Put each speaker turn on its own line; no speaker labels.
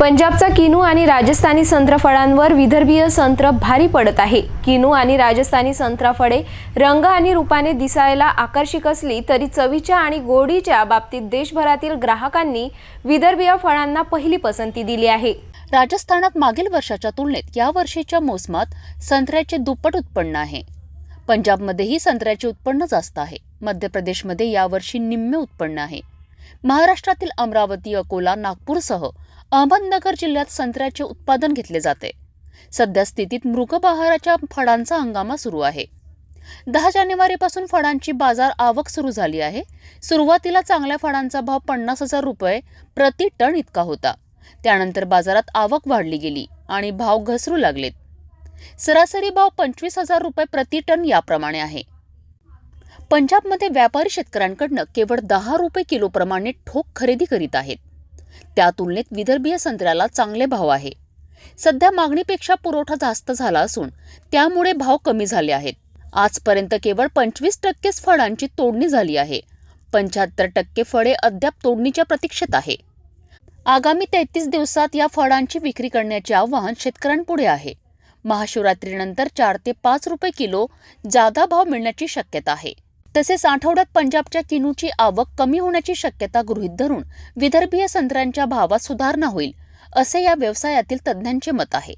पंजाबचा किनू आणि राजस्थानी संत्रफळांवर विदर्भीय संत्र भारी पडत आहे. किनू आणि राजस्थानी संत्रफळे रंग आणि रूपाने दिसायला आकर्षक असली तरी चवीच्या आणि गोडीच्या बाबतीत देशभरातील ग्राहकांनी विदर्भीय फळांना पहिली पसंती दिली आहे.
राजस्थानात मागील वर्षाच्या तुलनेत या वर्षीच्या मोसमात संत्र्याचे दुप्पट उत्पन्न आहे. पंजाबमध्येही संत्र्याचे उत्पन्न जास्त आहे. मध्य प्रदेशमध्ये यावर्षी निम्मे उत्पन्न आहे. महाराष्ट्रातील अमरावती अकोला नागपूरसह अहमदनगर जिल्ह्यात संत्र्याचे उत्पादन घेतले जाते. सध्या स्थितीत मृगबहाराच्या फळांचा हंगामा सुरू आहे. दहा जानेवारीपासून फळांची बाजार आवक सुरू झाली आहे. सुरुवातीला चांगल्या फळांचा भाव पन्नास हजार रुपये प्रति टन इतका होता. त्यानंतर बाजारात आवक वाढली गेली आणि भाव घसरू लागलेत. सरासरी भाव पंचवीस हजार रुपये प्रति टन याप्रमाणे आहे. पंजाबमध्ये व्यापारी शेतकऱ्यांकडनं केवळ दहा रुपये किलोप्रमाणे ठोक खरेदी करीत आहेत. त्या तुलनेत विदर्भीय संत्र्याला चांगले भाव आहे. सध्या मागणीपेक्षा पुरवठा जास्त झाला असून त्यामुळे भाव कमी झाले आहेत. आजपर्यंत केवळ पंचवीस टक्केच फळांची तोडणी झाली आहे. पंच्याहत्तर टक्के फळे अद्याप तोडणीच्या प्रतीक्षेत आहे. आगामी तेहतीस दिवसात या फळांची विक्री करण्याचे आव्हान शेतकऱ्यांपुढे आहे. महाशिवरात्रीनंतर चार ते पाच रुपये किलो जादा भाव मिळण्याची शक्यता आहे. तसेच आठवड्यात पंजाबच्या किनूची आवक कमी होण्याची शक्यता गृहीत धरून विदर्भीय संत्र्यांच्या भावात सुधारणा होईल असे या व्यवसायातील तज्ज्ञांचे मत आहे.